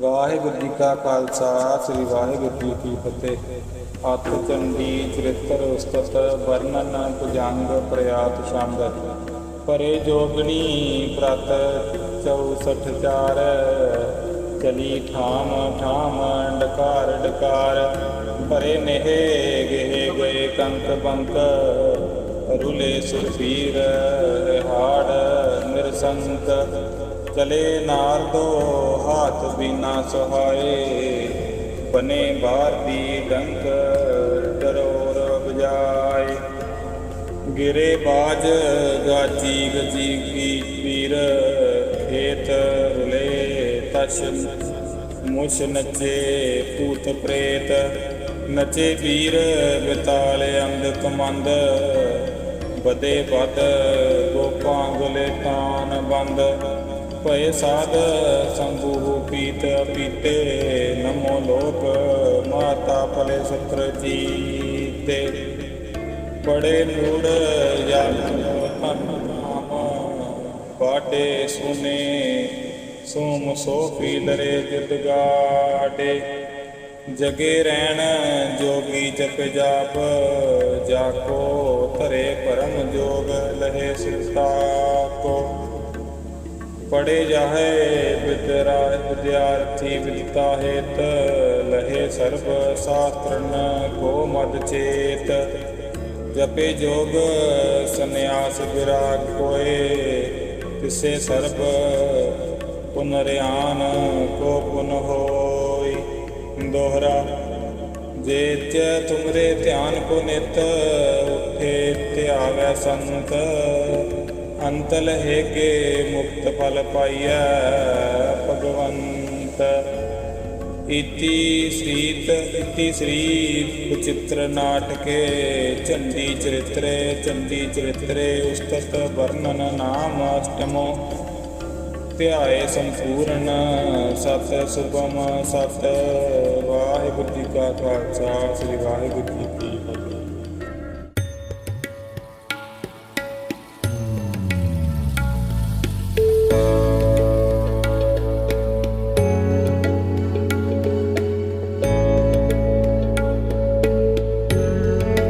ਵਾਹਿਗੁਰੂ ਜੀ ਕਾ ਖਾਲਸਾ, ਸ੍ਰੀ ਵਾਹਿਗੁਰੂ ਜੀ ਕੀ ਫਤਿਹ। ਅਤ ਚੰਡੀ ਚਰਿਤ੍ਰ ਉਸਤਤ, ਵਰਣਨ ਭੁਜੰਗ ਪ੍ਰਯਾਤ ਛੰਦ ਪਰੇ ਜੋਗਣੀ ਪ੍ਰਤ 64 ਚਾਰ, ਚਲੀ ਠਾਮ ਠਾਮ ਡਕਾਰ ਡਕਾਰ। ਪਰੇ ਨਹਿ ਗਏ ਗਏ ਕੰਕ ਬੰਕ ਰੁਲੇ ਸੁਰਫੀਰ ਹਾੜ ਨਿਰਸੰਤ ਚਲੇ ਨਾਰਦੋ ਹਾਥ ਬਿਨਾ ਸਹਾਏ, ਬਨੇ ਭਾਰਤੀ ਡੰਕ ਦਰੋਰ ਬਜਾਏ ਗਿਰੇ ਬਾਜ ਗਾਜੀ ਗਜੀ ਕੀ ਪੀਰ, ਖੇਤ ਰੁਲੇ ਤਸ਼। ਮੁਛ ਨੱਚੇ ਭੂਤ ਪ੍ਰੇਤ, ਨੱਚੇ ਵੀਰ ਬਿਤਾਲ ਅੰਗ ਕਮੰਦ। ਬਦੇ ਬਦ ਗੋਪਾਂ ਗੁਲੇ ਤਾਨ ਬੰਦ। ਭਏ ਸਾਧ ਸੰਭੂ ਪੀਤ ਪੀਤੇ ਨਮੋ ਲੋਕ ਮਾਤਾ ਭਲੇ ਸੁਤਰ ਜੀਤੇ। ਬੜੇ ਨੂੜ ਜਲ ਨਾਮ ਬਾਡੇ ਸੁਨੇ, ਸੋਮ ਸੋ ਪੀ ਦਰੇ ਜਿਤ ਗਾਡੇ ਜਗੇ ਰਹਿਣ ਜੋਗੀ ਜਪ ਜਾਪ, ਜਾਕੋ ਧਰੇ ਪਰਮ ਜੋਗ ਲਹੇ ਸਿਤਾ ਕੋ। ਪੜੇ ਜਾਹੇ ਵਿਦਰਾ ਵਿਦਿਆਰਥੀ ਵਿਦਤਾ ਹੇਤ, ਲਹੇ ਸਰਬ ਸ਼ਾਸਤਰਨ ਕੋ ਮਦ ਚੇਤ। ਜਪੇ ਜੋਗ ਸੰਨਿਆਸ ਵਿਰਾਗ ਕੋਏ, ਤਿਸੇ ਸਰਬ ਪੁਨਰਿਆਨ ਕੋ ਪੁਨ ਹੋਈ। ਦੋਹਰਾ, ਜੇ ਚ ਤੁਮਰੇ ਧਿਆਨ ਕੋ ਨਿਤ, ਉਠੇ ਧਿਆਵੈ ਸੰਤ। ਅੰਤਲ ਲਹੇ ਮੁਕਤ ਫਲ ਪਾਈਐ ਭਗਵੰਤ। ਇਤੀ ਸ੍ਰੀਤ ਇਤੀ ਸ੍ਰੀ ਬਚਿੱਤਰ ਨਾਟਕੇ, ਚੰਡੀ ਚਰਿਤਰੇ ਚੰਡੀ ਚਰਿਤਰੇ ਉਸਤਤ ਵਰਣਨ ਨਾਮ ਅਸ਼ਟਮੋ। ਧਿਆਏ ਸੰਪੂਰਨ ਸਤ ਸੁਭਮ, ਸਤ ਵਾਹਿਗੁਰੂ ਜੀ ਕਾ ਖਾਲਸਾ, ਸ੍ਰੀ ਵਾਹਿਗੁਰੂ ਜੀ ਕੀ ਫਤਿਹ।